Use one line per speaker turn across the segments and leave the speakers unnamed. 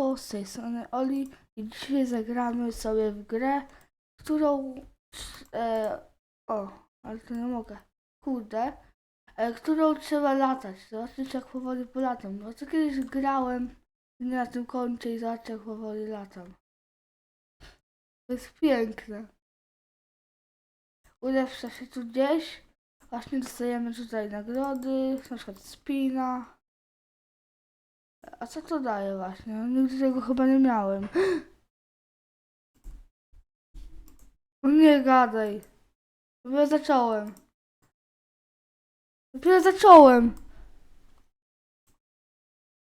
Soko, z tej strony Oli i dzisiaj zagramy sobie w grę, którą... E, o, ale to nie mogę. Kurde. E, którą trzeba latać. Zobaczyć jak powoli polatam. Bo to kiedyś grałem na tym koncie i zobaczę jak powoli latam. To jest piękne. Ulepsza się tu gdzieś. Właśnie dostajemy tutaj nagrody, na przykład spina. A co to daje właśnie? No, Nigdy tego chyba nie miałem. No nie gadaj. Dopiero zacząłem. Dopiero zacząłem.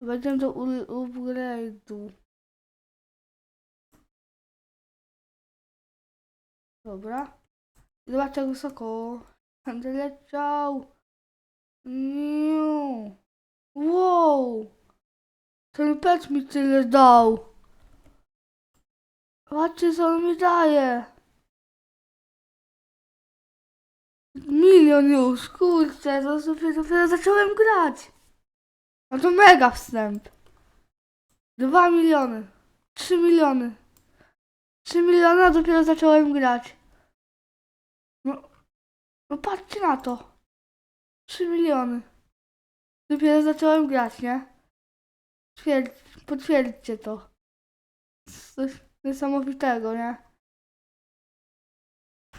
Wejdziemy do upgrade'u. Dobra. Zobacz jak wysoko. Będę leciał. Niu. Wow. Ten pet mi tyle dał. Patrzcie co on mi daje. Milion już, kurczę, to dopiero, dopiero zacząłem grać. No to mega wstęp. Dwa miliony. Trzy miliony. Trzy miliony, a dopiero zacząłem grać. No, no patrzcie na to. Trzy miliony. Dopiero zacząłem grać, nie? Twierdź, potwierdźcie to. Coś niesamowitego, nie?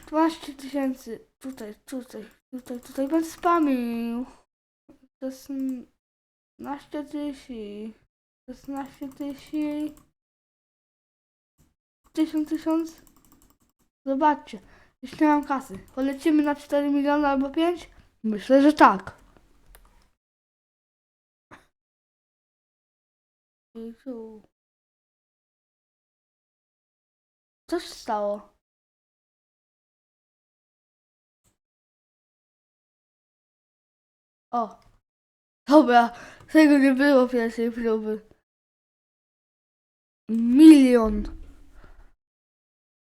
12 tysięcy. Tutaj, tutaj, tutaj, tutaj będę spamił. To jest 12 tysięcy. 16 tysięcy. 1000 tysiąc. Zobaczcie. Jeśli nie mam kasy. Polecimy na 4 miliony albo 5? Myślę, że tak. Jezu. Co się stało? O. Dobra. Tego nie było pierwszej próby. Milion.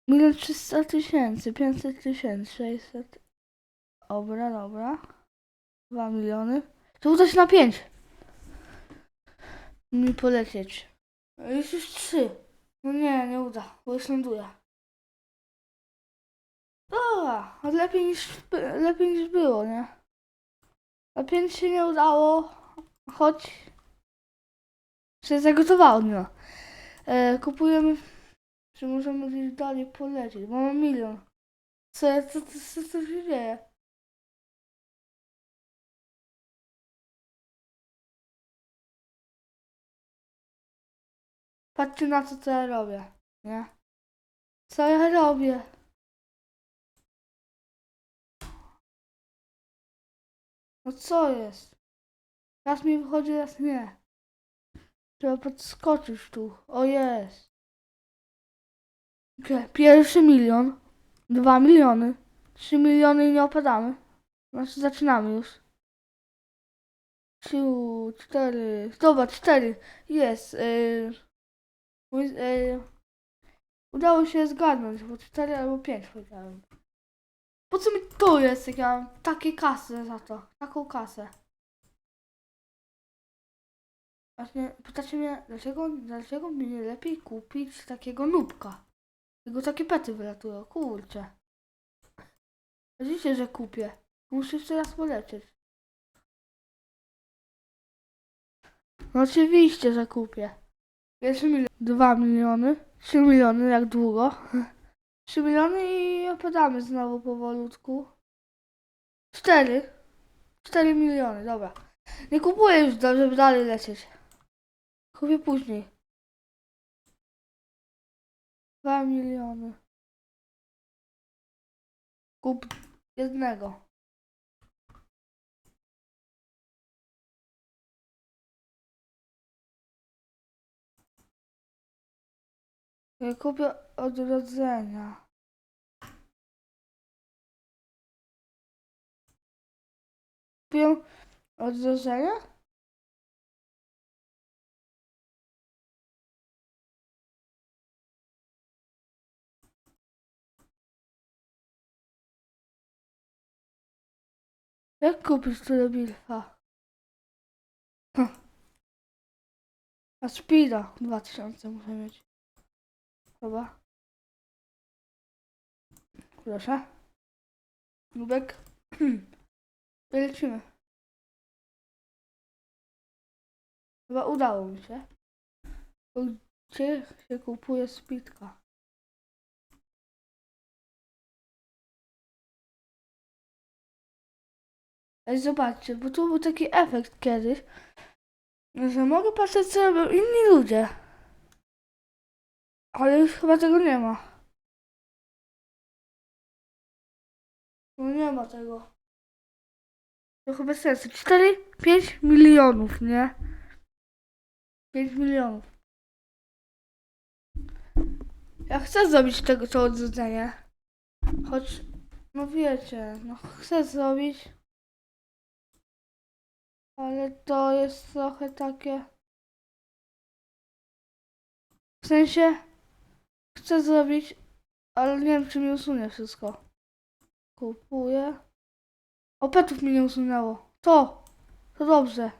Milion trzysta tysięcy, pięćset tysięcy, sześćset. Dobra, dobra. Dwa miliony. To uda na pięć. Mi polecieć. Już już trzy. No nie, nie uda, bo już ląduję. Dobra, ale lepiej niż, lepiej niż było, nie? Na pięć się nie udało, choć się zagotowało, no. E, kupujemy, czy możemy gdzieś dalej polecieć, bo mam milion. Co, co, co, co, co się dzieje? Patrzcie na to, co ja robię, nie? Co ja robię? No co jest? Raz mi wychodzi, raz nie. Trzeba podskoczyć tu. O jest. Gdzie? Pierwszy milion. Dwa miliony. Trzy miliony i nie opadamy. Znaczy zaczynamy już. Trzy, cztery. Dobra, cztery. Jest. Yy, yy, udało się zgadnąć, bo cztery albo pięć powiedziałem. Po co mi to jest, jak ja mam takie kasy za to? Taką kasę. Właśnie pytacie mnie, dlaczego, dlaczego mi nie lepiej kupić takiego nubka? Tylko takie pety wylatują, kurczę. Widzicie, że kupię. Muszę jeszcze raz polecieć. No oczywiście, że kupię. Pierwszy milion, dwa miliony, trzy miliony, jak długo? Trzy miliony i opadamy znowu powolutku. Cztery. Cztery miliony, dobra. Nie kupuję już, żeby dalej lecieć. Kupię później. Dwa miliony. Kup jednego. Kupię odrodzenia. Kupię odrodzenia? Jak kupić tyle bilfa? A speeda 2000 muszę mieć. Dobra. Proszę. Nubek. Lecimy. Chyba udało mi się. Gdzie się kupuje speedka? Ej, zobaczcie, bo tu był taki efekt kiedyś, że mogę patrzeć co robią inni ludzie. Ale już chyba tego nie ma. No nie ma tego. To chyba sensu. 4, 5 milionów, nie? 5 milionów. Ja chcę zrobić tego to odrzucenie. Choć, no wiecie, no chcę zrobić. Ale to jest trochę takie. W sensie chcę zrobić, ale nie wiem czy mi usunie wszystko. Kupuję. Opetów mi nie usunęło. To! To dobrze.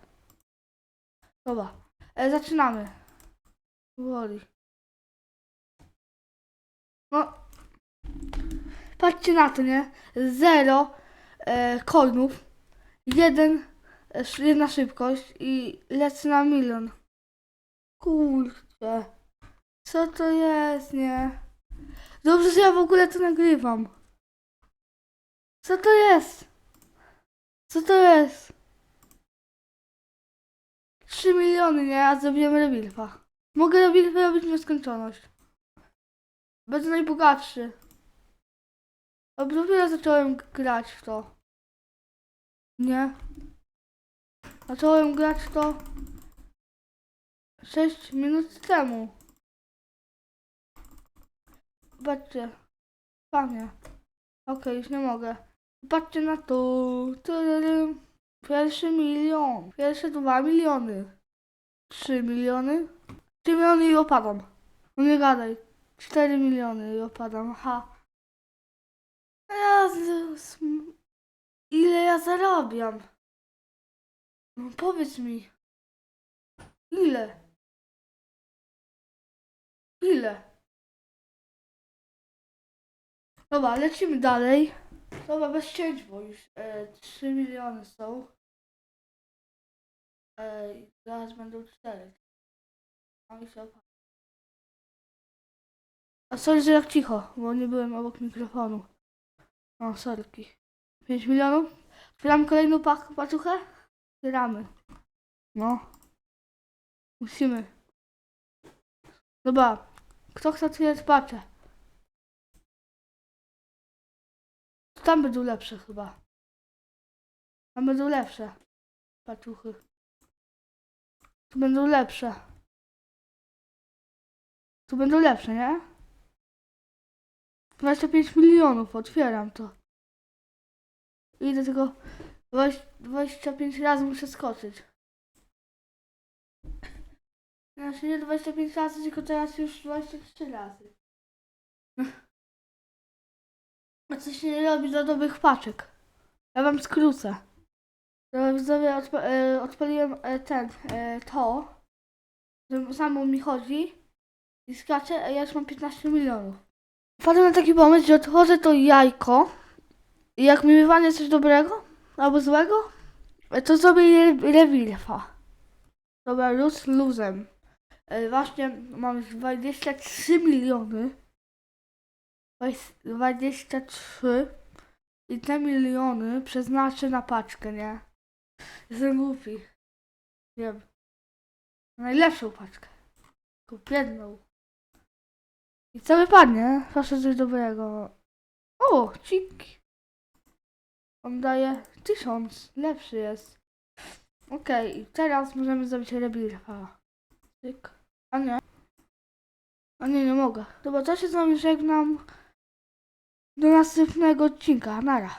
Dobra. E, zaczynamy. Woli. No. Patrzcie na to, nie? Zero e. Jeden, e, jedna szybkość i lecę na milion. Kurczę. Co to jest, nie? Dobrze, że ja w ogóle to nagrywam. Co to jest? Co to jest? 3 miliony, nie? A zrobiłem rebilfa. Mogę rebilfy robić w nieskończoność. Będę najbogatszy. A dopiero zacząłem grać w to. Nie? Zacząłem grać w to 6 minut temu. Patrzcie. Panie. Okej, już nie mogę. Patrzcie na to. Pierwszy milion. Pierwsze dwa miliony. Trzy miliony. Trzy miliony i opadam. No nie gadaj. Cztery miliony i opadam. Ha. Ile ja zarabiam? No powiedz mi. Ile? Ile? Dobra, lecimy dalej. Dobra, bez cięć, bo już e, 3 miliony są. E, zaraz będą 4. A mi się opa- A sorry, że jak cicho, bo nie byłem obok mikrofonu. O, sorki. 5 milionów? Otwieramy kolejną pak paczuchę? Otwieramy. No. Musimy. Dobra. Kto chce otwierać paczę? Tam będą lepsze chyba. Tam będą lepsze. Paczuchy. Tu będą lepsze. Tu będą lepsze, nie? 25 milionów, otwieram to. Idę tylko 20 25 razy muszę skoczyć. Znaczy nie 25 razy, tylko teraz już 23 razy. A co się nie robi dla dobrych paczek? Ja wam skrócę. To widzowie odpa e, odpaliłem e, ten, e, to, samo mi chodzi i skacze, a ja już mam 15 milionów. Wpadłem na taki pomysł, że odchodzę to jajko i jak mi wywanie coś dobrego albo złego, to zrobię re rewilfa. Dobra, luz luzem. Właśnie mam już 23 miliony. Weź 23 i te miliony przeznaczę na paczkę, nie? Jestem głupi. Wiem. Najlepszą paczkę. Tylko jedną. I co wypadnie? Proszę coś dobrego. O, cik. On daje tysiąc. Lepszy jest. Okej, i teraz możemy zrobić rebirfa. Cyk. A nie. A nie, nie mogę. Dobra, to się z wami żegnam. Do następnego odcinka. Nara.